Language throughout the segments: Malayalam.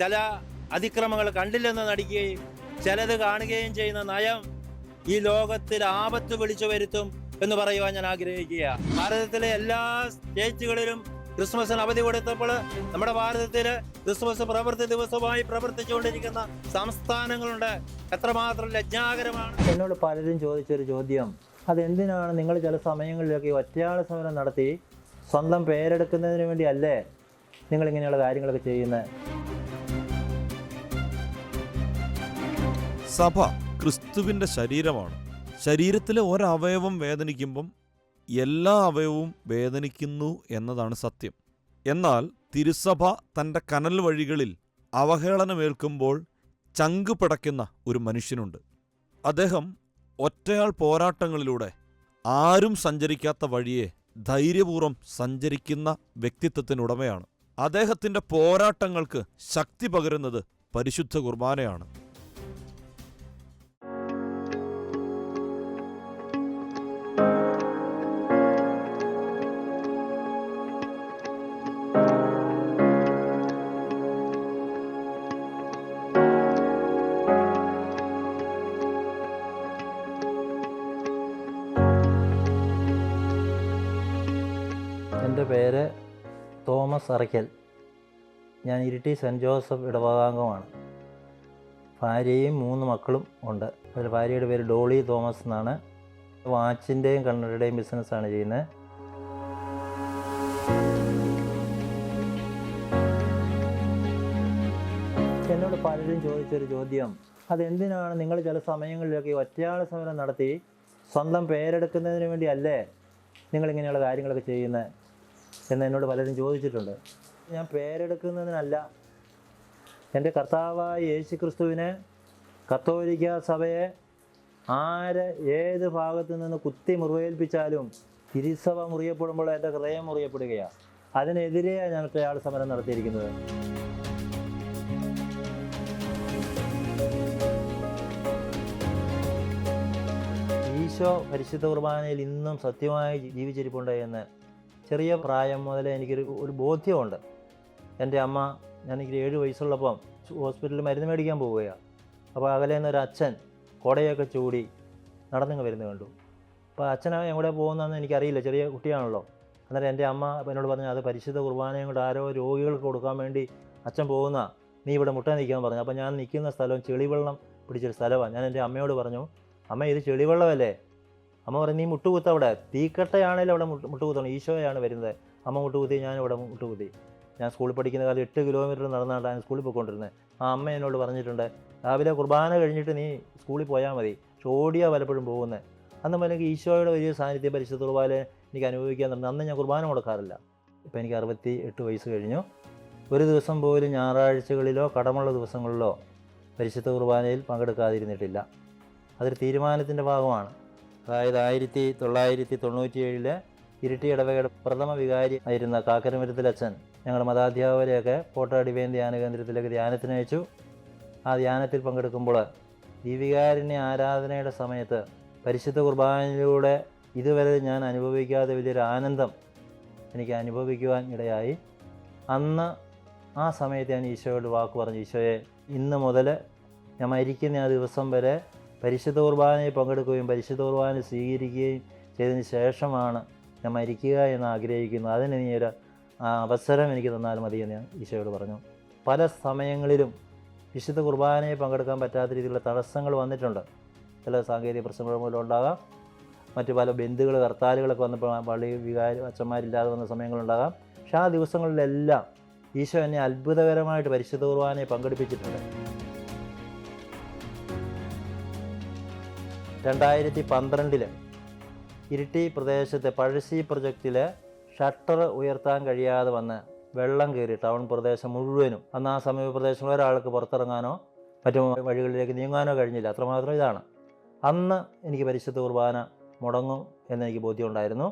ചില അതിക്രമങ്ങൾ കണ്ടില്ലെന്ന് നടിക്കുകയും ചിലത് കാണുകയും ചെയ്യുന്ന നയം ഈ ലോകത്തിൽ ആപത്ത് വിളിച്ചു വരുത്തും എന്ന് പറയുവാൻ ഞാൻ ആഗ്രഹിക്കുക ഭാരതത്തിലെ എല്ലാ സ്റ്റേറ്റുകളിലും ക്രിസ്മസിന് അവധി കൊടുത്തപ്പോൾ നമ്മുടെ ഭാരതത്തിൽ ക്രിസ്മസ് പ്രവൃത്തി ദിവസമായി പ്രവർത്തിച്ചുകൊണ്ടിരിക്കുന്ന സംസ്ഥാനങ്ങളുണ്ട്. എത്രമാത്രം ലജ്ജാകരമാണ് എന്നോട് പലരും ചോദിച്ചൊരു ചോദ്യം. അതെന്തിനാണ് നിങ്ങൾ ചില സമയങ്ങളിലൊക്കെ ഒറ്റയാള സമരം നടത്തി സ്വന്തം പേരെടുക്കുന്നതിന് വേണ്ടി അല്ലേ നിങ്ങൾ ഇങ്ങനെയുള്ള കാര്യങ്ങളൊക്കെ ചെയ്യുന്നത്? സഭ ക്രിസ്തുവിന്റെ ശരീരമാണ്. ശരീരത്തിലെ ഒരവയവം വേദനിക്കുമ്പം എല്ലാ അവയവവും വേദനിക്കുന്നു എന്നതാണ് സത്യം. എന്നാൽ തിരുസഭ തന്റെ കനൽ വഴികളിൽ അവഹേളനമേൽക്കുമ്പോൾ ചങ്ക് പടയ്ക്കുന്ന ഒരു മനുഷ്യനുണ്ട്. അദ്ദേഹം ഒറ്റയാൾ പോരാട്ടങ്ങളിലൂടെ ആരും സഞ്ചരിക്കാത്ത വഴിയെ ധൈര്യപൂർവം സഞ്ചരിക്കുന്ന വ്യക്തിത്വത്തിനുടമയാണ്. അദ്ദേഹത്തിന്റെ പോരാട്ടങ്ങൾക്ക് ശക്തി പകരുന്നത് പരിശുദ്ധ കുർബാനയാണ്. തോമസ് അറയ്ക്കൽ ഞാൻ ഇരിട്ടി സെന്റ് ജോസഫ് ഇടവകാംഗമാണ്. ഭാര്യയും മൂന്ന് മക്കളും ഉണ്ട്. അതിൽ ഭാര്യയുടെ പേര് ഡോളി തോമസ് എന്നാണ്. വാച്ചിന്റെയും കണ്ണടയുടെയും ബിസിനസ്സാണ് ചെയ്യുന്നത്. എന്നോട് പലരും ചോദിച്ചൊരു ചോദ്യം. അതെന്തിനാണ് നിങ്ങൾ ചില സമയങ്ങളിലൊക്കെ ഒറ്റയാള സമരം നടത്തി സ്വന്തം പേരെടുക്കുന്നതിന് വേണ്ടിയല്ലേ നിങ്ങളിങ്ങനെയുള്ള കാര്യങ്ങളൊക്കെ ചെയ്യുന്നത്? എന്ന് എന്നോട് പലരും ചോദിച്ചിട്ടുണ്ട്. ഞാൻ പേരെടുക്കുന്നതിനല്ല. എന്റെ കർത്താവായ യേശു ക്രിസ്തുവിനെ കത്തോലിക്ക സഭയെ ആര് ഏത് ഭാഗത്ത് നിന്ന് കുത്തി മുറിവേൽപ്പിച്ചാലും തിരിസഭ മുറിയപ്പെടുമ്പോൾ എന്റെ ഹൃദയം മുറിയപ്പെടുകയാണ് അതിനെതിരെയാണ് ഞാൻ ഒറ്റയാൾ സമരം നടത്തിയിരിക്കുന്നത്. ഈശോ പരിശുദ്ധ കുർബാനയിൽ ഇന്നും സത്യമായി ജീവിച്ചിരിപ്പുണ്ട് എന്ന് ചെറിയ പ്രായം മുതലേ എനിക്കൊരു ഒരു ബോധ്യമുണ്ട്. എന്റെ അമ്മ ഞാനെനിക്ക് ഏഴ് വയസ്സുള്ളപ്പം ഹോസ്പിറ്റലിൽ മരുന്ന് മേടിക്കാൻ പോവുകയാണ്. അപ്പോൾ അകലെ നിന്ന് ഒരു അച്ഛൻ കുടയൊക്കെ ചൂടി നടന്നിങ്ങ് വരുന്നത് കണ്ടു. അപ്പോൾ അച്ഛനെ എവിടെ പോകുന്നതെന്ന് എനിക്കറിയില്ല. ചെറിയ കുട്ടിയാണല്ലോ. അന്നേരം എന്റെ അമ്മ എന്നോട് പറഞ്ഞു അത് പരിശുദ്ധ കുർബാനയും കൊണ്ട് ആരോ രോഗികൾക്ക് കൊടുക്കാൻ വേണ്ടി അച്ഛൻ പോകുന്ന നീ ഇവിടെ മുട്ട നിൽക്കാൻ പറഞ്ഞു. അപ്പോൾ ഞാൻ നിൽക്കുന്ന സ്ഥലം ചെളിവെള്ളം പിടിച്ചൊരു സ്ഥലമാണ് ഞാൻ എന്റെ അമ്മയോട് പറഞ്ഞു അമ്മ ഇത് ചെളിവെള്ളമല്ലേ? അമ്മ പറഞ്ഞു നീ മുട്ടുകുത്ത അവിടെ. തീക്കട്ടയാണേലും അവിടെ മുട്ട് മുട്ടുകുത്തണം. ഈശോയാണ് വരുന്നത്. അമ്മ മുട്ടുകുത്തി ഞാൻ ഇവിടെ മുട്ടുകുത്തി. ഞാൻ സ്കൂളിൽ പഠിക്കുന്ന കാലം എട്ട് കിലോമീറ്റർ നടന്നാണ് സ്കൂളിൽ പോയിക്കൊണ്ടിരുന്നത്. ആ അമ്മ എന്നോട് പറഞ്ഞിട്ടുണ്ട് രാവിലെ കുർബാന കഴിഞ്ഞിട്ട് നീ സ്കൂളിൽ പോയാൽ മതി. ഓടിയാ പലപ്പോഴും പോകുന്നത് അന്ന് എനിക്ക് ഈശോയുടെ വലിയ സാന്നിധ്യം പരിശുദ്ധ കുർബാന എനിക്ക് അനുഭവിക്കാൻ തുടങ്ങി. അന്ന് ഞാൻ കുർബാന മുടക്കാറില്ല. ഇപ്പം എനിക്ക് അറുപത്തി എട്ട് വയസ്സ് കഴിഞ്ഞു. ഒരു ദിവസം പോലും ഞായറാഴ്ചകളിലോ കടമുള്ള ദിവസങ്ങളിലോ പരിശുദ്ധ കുർബാനയിൽ പങ്കെടുക്കാതിരുന്നിട്ടില്ല. അതൊരു തീരുമാനത്തിന്റെ ഭാഗമാണ്. അതായത് ആയിരത്തി തൊള്ളായിരത്തി തൊണ്ണൂറ്റി ഏഴിൽ ഇരിട്ടി ഇടവകയുടെ പ്രഥമ വികാരി ആയിരുന്ന കാക്കരമരത്തിലച്ഛൻ ഞങ്ങളുടെ മതാധ്യാപകരെയൊക്കെ പോട്ടാടിവേൻ ധ്യാന കേന്ദ്രത്തിലേക്ക് ധ്യാനത്തിന് അയച്ചു. ആ ധ്യാനത്തിൽ പങ്കെടുക്കുമ്പോൾ ദീപികാരുണ്യ ആരാധനയുടെ സമയത്ത് പരിശുദ്ധ കുർബാനയിലൂടെ ഇതുവരെ ഞാൻ അനുഭവിക്കാതെ വലിയൊരു ആനന്ദം എനിക്ക് അനുഭവിക്കുവാൻ ഇടയായി. അന്ന് ആ സമയത്ത് ഞാൻ ഈശോയോട് വാക്ക് പറഞ്ഞു ഈശോയെ ഇന്ന് മുതൽ ഞാൻ മരിക്കുന്ന ആ ദിവസം വരെ പരിശുദ്ധ കുർബാനയിൽ പങ്കെടുക്കുകയും പരിശുദ്ധ കുർബാന സ്വീകരിക്കുകയും ചെയ്തതിന് ശേഷമാണ് ഞാൻ മരിക്കുക എന്ന് ആഗ്രഹിക്കുന്നു. അതിന് നീ ഒരു അവസരം എനിക്ക് തന്നാൽ മതി എന്ന് ഞാൻ ഈശോയോട് പറഞ്ഞു. പല സമയങ്ങളിലും വിശുദ്ധ കുർബാനയെ പങ്കെടുക്കാൻ പറ്റാത്ത രീതിയിലുള്ള തടസ്സങ്ങൾ വന്നിട്ടുണ്ട്. ചില സാങ്കേതിക പ്രശ്നങ്ങൾ മൂലം ഉണ്ടാകാം. മറ്റു പല ബന്ധുകൾ ഹർത്താലുകളൊക്കെ വന്നപ്പോൾ പള്ളി വികാരി അച്ഛന്മാരില്ലാതെ വന്ന സമയങ്ങളുണ്ടാകാം പക്ഷേ ആ ദിവസങ്ങളിലെല്ലാം ഈശോ എന്നെ അത്ഭുതകരമായിട്ട് പരിശുദ്ധ കുർബാനയെ പങ്കെടുപ്പിച്ചിട്ടുണ്ട്. രണ്ടായിരത്തി പന്ത്രണ്ടിൽ ഇരിട്ടി പ്രദേശത്തെ പഴശ്ശി പ്രൊജക്റ്റിൽ ഷട്ടർ ഉയർത്താൻ കഴിയാതെ വന്ന് വെള്ളം കയറി ടൗൺ പ്രദേശം മുഴുവനും. അന്ന് ആ സമീപ പ്രദേശങ്ങളിൽ ഒരാൾക്ക് പുറത്തിറങ്ങാനോ മറ്റു വഴികളിലേക്ക് നീങ്ങാനോ കഴിഞ്ഞില്ല. അത്രമാത്രം ഇതാണ്. അന്ന് എനിക്ക് പരിശുദ്ധ കുർബാന മുടങ്ങും എന്നെനിക്ക് ബോധ്യമുണ്ടായിരുന്നു.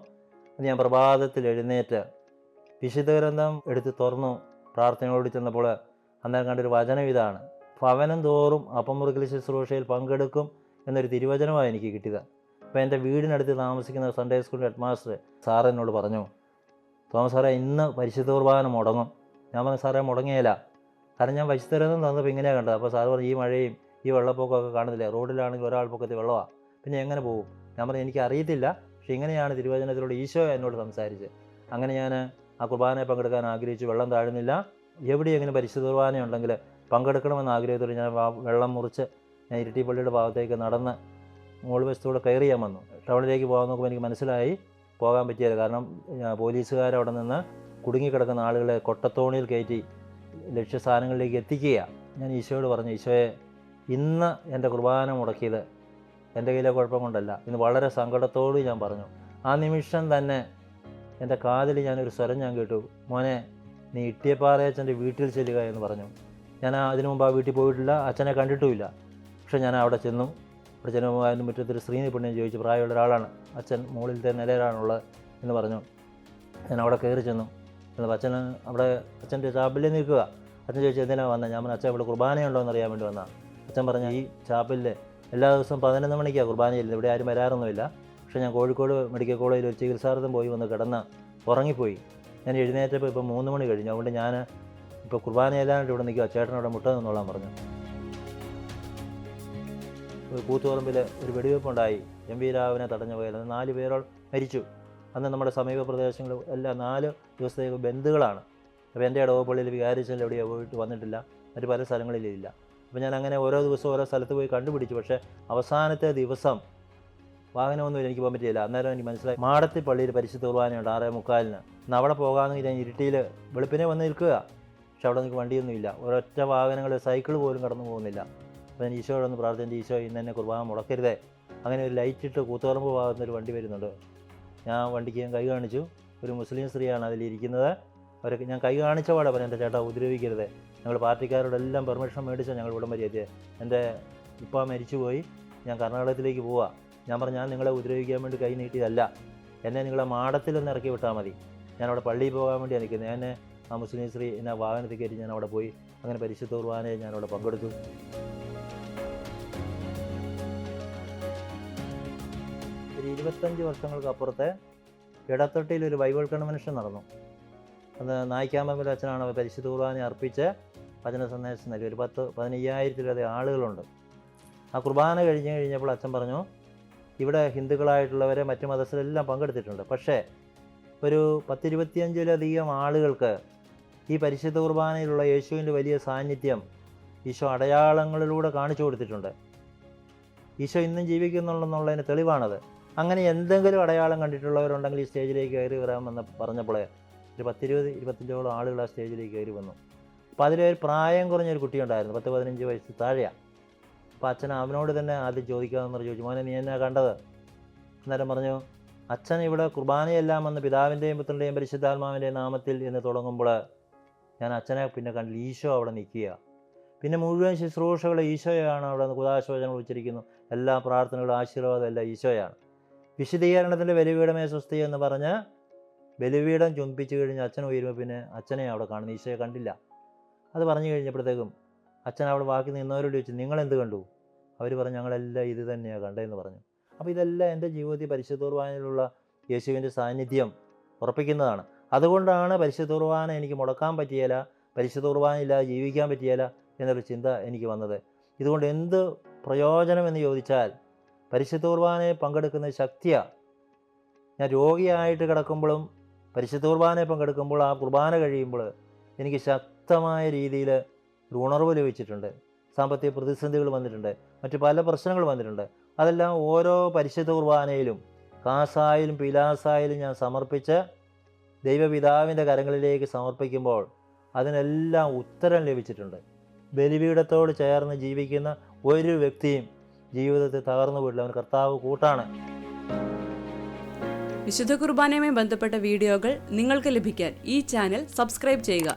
അത് ഞാൻ പ്രഭാതത്തിൽ എഴുന്നേറ്റ് വിശുദ്ധ ഗ്രന്ഥം എടുത്ത് തുറന്നു പ്രാർത്ഥനയോട് ചെന്നപ്പോൾ അന്നേരം കണ്ടൊരു വചനം ഇതാണ്. ഭവനം തോറും അപ്പമുറുക്കൽ ശുശ്രൂഷയിൽ പങ്കെടുക്കും എന്നൊരു തിരുവചനമാണ് എനിക്ക് കിട്ടിയത്. അപ്പോൾ എന്റെ വീടിനടുത്ത് താമസിക്കുന്ന സൺഡേ സ്കൂളിന്റെ ഹെഡ്മാസ്റ്റർ സാർ എന്നോട് പറഞ്ഞു തോമസ് സാറേ ഇന്ന് പരിശുദ്ധ കുർബാന മുടങ്ങും. ഞാൻ പറഞ്ഞു സാറേ മുടങ്ങിയില്ല കാരണം ഞാൻ വശത്തരുന്ന് തന്നപ്പോൾ ഇങ്ങനെയാണ് കണ്ടത്. അപ്പോൾ സാറ് പറഞ്ഞു ഈ മഴയും ഈ വെള്ളപ്പൊക്കമൊക്കെ കാണുന്നില്ല? റോഡിലാണെങ്കിൽ ഒരാൾ പൊക്കത്തിൽ വെള്ളമാണ് പിന്നെ എങ്ങനെ പോകും? ഞാൻ പറഞ്ഞു എനിക്ക് പക്ഷേ ഇങ്ങനെയാണ് തിരുവചനത്തിലൂടെ ഈശോ എന്നോട് സംസാരിച്ച് അങ്ങനെ ഞാൻ ആ കുർബാനയെ പങ്കെടുക്കാൻ ആഗ്രഹിച്ചു. വെള്ളം താഴുന്നില്ല. എവിടെയെങ്കിലും പരിശുദ്ധ കുർബാന ഉണ്ടെങ്കിൽ പങ്കെടുക്കണമെന്ന് ആഗ്രഹത്തോടെ ഞാൻ വെള്ളം മുറിച്ച് ഞാൻ ഇരിട്ടിപ്പള്ളിയുടെ ഭാഗത്തേക്ക് നടന്ന് മുകൾ വശത്തൂടെ കയറി ഞാൻ വന്നു. ടൗണിലേക്ക് പോകാൻ നോക്കുമ്പോൾ എനിക്ക് മനസ്സിലായി പോകാൻ പറ്റിയത് കാരണം പോലീസുകാരവിടെ നിന്ന് കുടുങ്ങിക്കിടക്കുന്ന ആളുകളെ കൊട്ടത്തോണിയിൽ കയറ്റി ലക്ഷ്യസ്ഥാനങ്ങളിലേക്ക് എത്തിക്കുക ഞാൻ ഈശോയോട് പറഞ്ഞു ഈശോയെ ഇന്ന് എന്റെ കുർബാന മുടക്കിയത് എന്റെ കയ്യിലെ കുഴപ്പം കൊണ്ടല്ല. ഇന്ന് വളരെ സങ്കടത്തോട് ഞാൻ പറഞ്ഞു. ആ നിമിഷം തന്നെ എന്റെ കാതിൽ ഞാനൊരു സ്വരം ഞാൻ കേട്ടു. മോനെ നീ ഇട്ടിയപ്പാറയച്ചന്റെ വീട്ടിൽ ചെല്ലുക എന്ന് പറഞ്ഞു. ഞാൻ അതിനു മുമ്പ് ആ വീട്ടിൽ പോയിട്ടില്ല. അച്ഛനെ കണ്ടിട്ടുമില്ല. പക്ഷെ ഞാൻ അവിടെ ചെന്നു അവിടെ ചെല്ലുമ്പോൾ അതിന് മുറ്റത്തൊരു സ്ത്രീനെ പെണ്ണിനെ ചോദിച്ചു പ്രായമുള്ള ഒരാളാണ്. അച്ഛൻ മുകളിലത്തെ നിലയിലാണുള്ളത് എന്ന് പറഞ്ഞു. ഞാൻ അവിടെ കയറി ചെന്നു. എന്നപ്പോൾ അച്ഛൻ അവിടെ അച്ഛന്റെ ചാപ്പലിൽ നിൽക്കുക. അച്ഛൻ ചോദിച്ചു എന്തിനാണ് വന്നത് ഞാൻ പറഞ്ഞു അച്ഛൻ ഇവിടെ കുർബാനയുണ്ടോ എന്ന് അറിയാൻ വേണ്ടി വന്നതാണ് അച്ഛൻ പറഞ്ഞു ഈ ചാപ്പലിൽ എല്ലാ ദിവസവും പതിനൊന്ന് മണിക്കാണ് കുർബാന ചെല്ലുന്നത്. ഇവിടെ ആരും വരാറൊന്നുമില്ല. പക്ഷേ ഞാൻ കോഴിക്കോട് മെഡിക്കൽ കോളേജിൽ ഒരു ചികിത്സാർത്ഥം പോയി വന്ന് കിടന്ന് ഉറങ്ങിപ്പോയി. ഞാൻ എഴുന്നേറ്റപ്പോൾ ഇപ്പോൾ മൂന്ന് മണി കഴിഞ്ഞു. അതുകൊണ്ട് ഞാൻ ഇപ്പോൾ കുർബാന ഏതാണ്ട് ഇവിടെ നിൽക്കുക. ചേട്ടൻ ഇവിടെ മുട്ട നിന്നോളാൻ പറഞ്ഞു. കൂത്തുപറമ്പിൽ ഒരു വെടിവെപ്പുണ്ടായി. എം വി രാവിനെ തടഞ്ഞ പോയാൽ നാല് പേരോൾ മരിച്ചു. അന്ന് നമ്മുടെ സമീപ പ്രദേശങ്ങൾ എല്ലാം നാല് ദിവസത്തേക്ക് ബന്ധുക്കളാണ്. അപ്പോൾ എന്റെ ഇടവപ്പള്ളിയിൽ വികാരിച്ചൽ എവിടെയോ പോയിട്ട് വന്നിട്ടില്ല. മറ്റ് പല സ്ഥലങ്ങളിലും ഇല്ല. അപ്പോൾ ഞാൻ അങ്ങനെ ഓരോ ദിവസവും ഓരോ സ്ഥലത്ത് പോയി കണ്ടുപിടിച്ചു. പക്ഷേ അവസാനത്തെ ദിവസം വാഹനമൊന്നും എനിക്ക് പോകാൻ പറ്റിയില്ല. അന്നേരം എനിക്ക് മനസ്സിലായി മാടത്തി പള്ളിയിൽ പരിശുദ്ധ കുർബാനയുണ്ട് ആറേ മുക്കാലിന്. എന്നാൽ അവിടെ പോകാമെന്ന് ഞാൻ ഇരുട്ടിയിൽ വെളുപ്പിനെ വന്ന് നിൽക്കുക. പക്ഷെ അവിടെ നിങ്ങൾക്ക് വണ്ടിയൊന്നുമില്ല. ഒരൊറ്റ വാഹനങ്ങൾ സൈക്കിൾ പോലും കടന്നു പോകുന്നില്ല. അപ്പോൾ ഞാൻ ഈശോയോടൊന്ന് പ്രാർത്ഥിച്ചു ഈശോ ഇന്ന് എന്നെ കുർബാന മുടക്കരുതേ. അങ്ങനെ ഒരു ലൈറ്റ് ഇട്ട് കൂത്തുപറമ്പ് ഭാഗത്തുനിന്ന് ഒരു വണ്ടി വരുന്നുണ്ട്. ഞാൻ വണ്ടിക്ക് ഞാൻ കൈ കാണിച്ചു. ഒരു മുസ്ലിം സ്ത്രീയാണ് അതിലിരിക്കുന്നത്. അവരൊക്കെ ഞാൻ കൈ കാണിച്ച പാടെ പറഞ്ഞു എന്റെ ചേട്ടാ ഉപദ്രവിക്കരുത്. ഞങ്ങൾ പാർട്ടിക്കാരോടെല്ലാം പെർമിഷൻ മേടിച്ചാൽ ഞങ്ങൾ ഇവിടം വരെ എന്റെ ഉപ്പ മരിച്ചുപോയി. ഞാൻ കർണാടകത്തിലേക്ക് പോവാ. ഞാൻ പറഞ്ഞു ഞാൻ നിങ്ങളെ ഉപദ്രവിക്കാൻ വേണ്ടി കൈ നീട്ടിയതല്ല. എന്നെ നിങ്ങളെ മാടത്തിലൊന്ന് ഇറക്കി വിട്ടാൽ മതി. ഞാൻ അവിടെ പള്ളിയിൽ പോകാൻ വേണ്ടി നിൽക്കുന്നത് എന്നെ ആ മുസ്ലിം സ്ത്രീ എന്നെ വാഹനത്തിൽ കയറ്റി ഞാൻ അവിടെ പോയി. അങ്ങനെ പരിശുദ്ധ കുർബാനയെ ഞാൻ അവിടെ പങ്കെടുത്തു. ഒരു ഇരുപത്തഞ്ച് വർഷങ്ങൾക്ക് അപ്പുറത്തെ ഇടത്തൊട്ടിയിൽ ഒരു ബൈബിൾ കൺവെൻഷൻ നടന്നു. അത് നായിക്കാമ്പമ്പിൽ അച്ഛനാണ് പരിശുദ്ധ കുർബാന അർപ്പിച്ച് വചന സന്ദേശം നൽകി. ഒരു പത്ത് പതിനയ്യായിരത്തിലധികം ആളുകളുണ്ട്. ആ കുർബാന കഴിഞ്ഞ് കഴിഞ്ഞപ്പോൾ അച്ഛൻ പറഞ്ഞു ഇവിടെ ഹിന്ദുക്കളായിട്ടുള്ളവരെ മറ്റു മതസ്ഥരെല്ലാം പങ്കെടുത്തിട്ടുണ്ട്. പക്ഷേ ഒരു പത്തിരുപത്തിയഞ്ചിലധികം ആളുകൾക്ക് ഈ പരിശുദ്ധ കുർബാനയിലുള്ള യേശുവിന്റെ വലിയ സാന്നിധ്യം ഈശോ അടയാളങ്ങളിലൂടെ കാണിച്ചു കൊടുത്തിട്ടുണ്ട്. ഈശോ ഇന്നും ജീവിക്കുന്നുള്ളതിന് തെളിവാണത്. അങ്ങനെ എന്തെങ്കിലും അടയാളം കണ്ടിട്ടുള്ളവരുണ്ടെങ്കിൽ ഈ സ്റ്റേജിലേക്ക് കയറി വരാമെന്ന് പറഞ്ഞപ്പോൾ ഒരു പത്തിരുപത് ഇരുപത്തഞ്ചോളം ആളുകൾ ആ സ്റ്റേജിലേക്ക് കയറി വന്നു. അപ്പോൾ അതിലൊരു പ്രായം കുറഞ്ഞൊരു കുട്ടിയുണ്ടായിരുന്നു പത്ത് പതിനഞ്ച് വയസ്സ് താഴെയാണ് അപ്പോൾ അച്ഛൻ അവനോട് തന്നെ ആദ്യം ചോദിക്കാമെന്ന് ചോദിച്ചു മോനെ നീ എന്നാ കണ്ടത്? അന്നേരം പറഞ്ഞു അച്ഛൻ ഇവിടെ കുർബാനയെല്ലാം വന്ന് പിതാവിന്റെയും പുത്രന്റെയും പരിശുദ്ധാത്മാവിന്റെയും നാമത്തിൽ എന്ന് തുടങ്ങുമ്പോൾ ഞാൻ അച്ഛനെ പിന്നെ കണ്ടില്ല ഈശോ അവിടെ നിൽക്കുക. പിന്നെ മുഴുവൻ ശുശ്രൂഷകൾ ഈശോയാണ് അവിടെ കുതാശോചനങ്ങൾ ഉച്ചരിക്കുന്നു എല്ലാ പ്രാർത്ഥനകളും ആശീർവാദം എല്ലാം ഈശോയാണ്. വിശദീകരണത്തിന്റെ ബലിപീഠമേ സ്വസ്തി എന്ന് പറഞ്ഞ് ബലിപീഠം ചുംബിച്ച് കഴിഞ്ഞ് അച്ഛൻ ഉയരുമ്പോൾ പിന്നെ അച്ഛനെ അവിടെ കാണുന്നു ഈശോയെ കണ്ടില്ല. അത് പറഞ്ഞു കഴിഞ്ഞപ്പോഴത്തേക്കും അച്ഛൻ അവിടെ ബാക്കി നിന്നവരോട് ചോദിച്ചു നിങ്ങളെന്ത് കണ്ടു? അവർ പറഞ്ഞു ഞങ്ങളെല്ലാം ഇത് തന്നെയാണ് കണ്ടതെന്ന് പറഞ്ഞു. അപ്പോൾ ഇതെല്ലാം എന്റെ ജീവിതത്തിൽ പരിശുദ്ധ കുർബാനയിലുള്ള യേശുവിന്റെ സാന്നിധ്യം ഉറപ്പിക്കുന്നതാണ്. അതുകൊണ്ടാണ് പരിശുദ്ധ എനിക്ക് മുടക്കാൻ പറ്റിയല്ല പരിശുദ്ധ ഇല്ല ജീവിക്കാൻ പറ്റിയല്ല എന്നൊരു ചിന്ത എനിക്ക് വന്നത്. ഇതുകൊണ്ട് എന്ത് പ്രയോജനം എന്ന് ചോദിച്ചാൽ പരിശുദ്ധ കുർബാനയിൽ പങ്കെടുക്കുന്ന ശക്തിയാണ് ഞാൻ രോഗിയായിട്ട് കിടക്കുമ്പോഴും പരിശുദ്ധ കുർബാനയിൽ പങ്കെടുക്കുമ്പോൾ ആ കുർബാന കഴിയുമ്പോൾ എനിക്ക് ശക്തമായ രീതിയിൽ ഒരു ഉണർവ് ലഭിച്ചിട്ടുണ്ട്. സാമ്പത്തിക പ്രതിസന്ധികൾ വന്നിട്ടുണ്ട്. മറ്റു പല പ്രശ്നങ്ങൾ വന്നിട്ടുണ്ട്. അതെല്ലാം ഓരോ പരിശുദ്ധ കുർബാനയിലും കാസായാലും പിലാസായാലും ഞാൻ സമർപ്പിച്ച് ദൈവപിതാവിന്റെ കരങ്ങളിലേക്ക് സമർപ്പിക്കുമ്പോൾ അതിനെല്ലാം ഉത്തരം ലഭിച്ചിട്ടുണ്ട്. ബലിപീഠത്തോട് ചേർന്ന് ജീവിക്കുന്ന ഒരു വ്യക്തിയും ജീവിതത്തിൽ തകർന്നു പോയിട്ടില്ല. അവൻ കർത്താവ് കൂട്ടാണ്. വിശുദ്ധ കുർബാനയുമായി ബന്ധപ്പെട്ട വീഡിയോകൾ നിങ്ങൾക്ക് ലഭിക്കാൻ ഈ ചാനൽ സബ്സ്ക്രൈബ് ചെയ്യുക.